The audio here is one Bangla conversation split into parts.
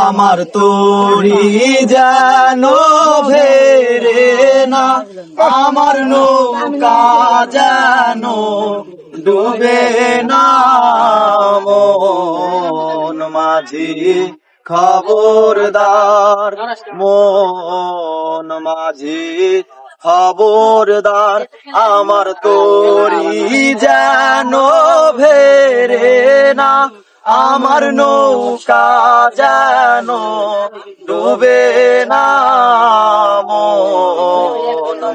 আমার তরি যেন ভেরে না, আমার নৌকা যেন ডুবে না। মন মাঝি খবরদার, মন মাঝি খবরদার, আমার তরি যেন ভেরে না আমার নৌকা যেন ডুবে না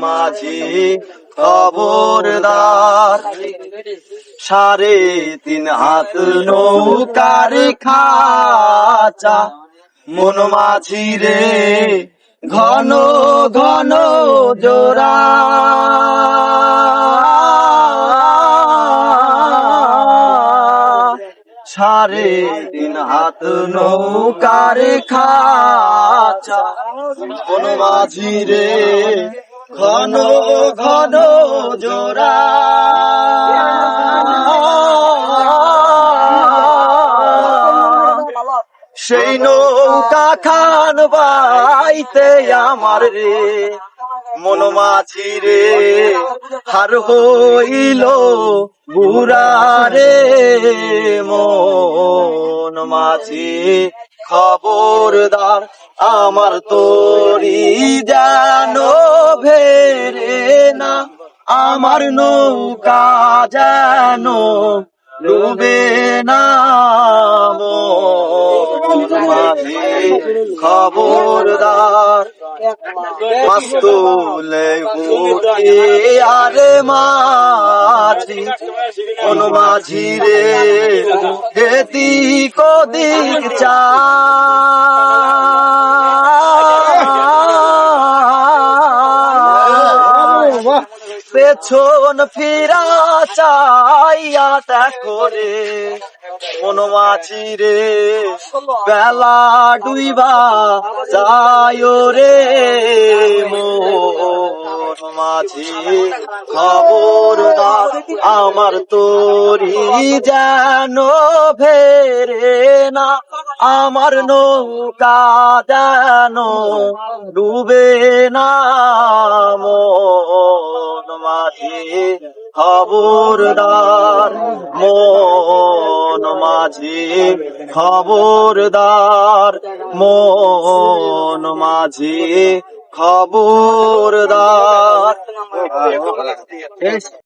মাঝি খবরদার। সাড়ে তিন হাত নৌকার খাচা, মন মাঝি রে, ঘন ঘন জোড়া। সাড়ে তিন হাত নৌকার খাচা। মন মাঝি রে, ঘন ঘন জোড়া। সেই নৌকা খান বাইতে আমার রে। মন মাঝি রে, হার হইল বুড়া রে মন মাঝি খবরদার আমার তোরি যেন ভেরে না, আমার নৌকা যেন ডুবে না। খবরদার মাস্তুলে আরে মাঝি কোন মাঝি রে হেতি কদিক চা পেছন ফিরা চাইয়া দেখো রে মন মাছি রে, বেলা ডুইবা যায় রে, মন মাঝি খবরদার আমার তোরি যেন ভেরে না, আমার নৌকা যেন ডুবে না, মন মাঝি খবরদার মন মাঝি খবরদার মন মাঝি খবরদার।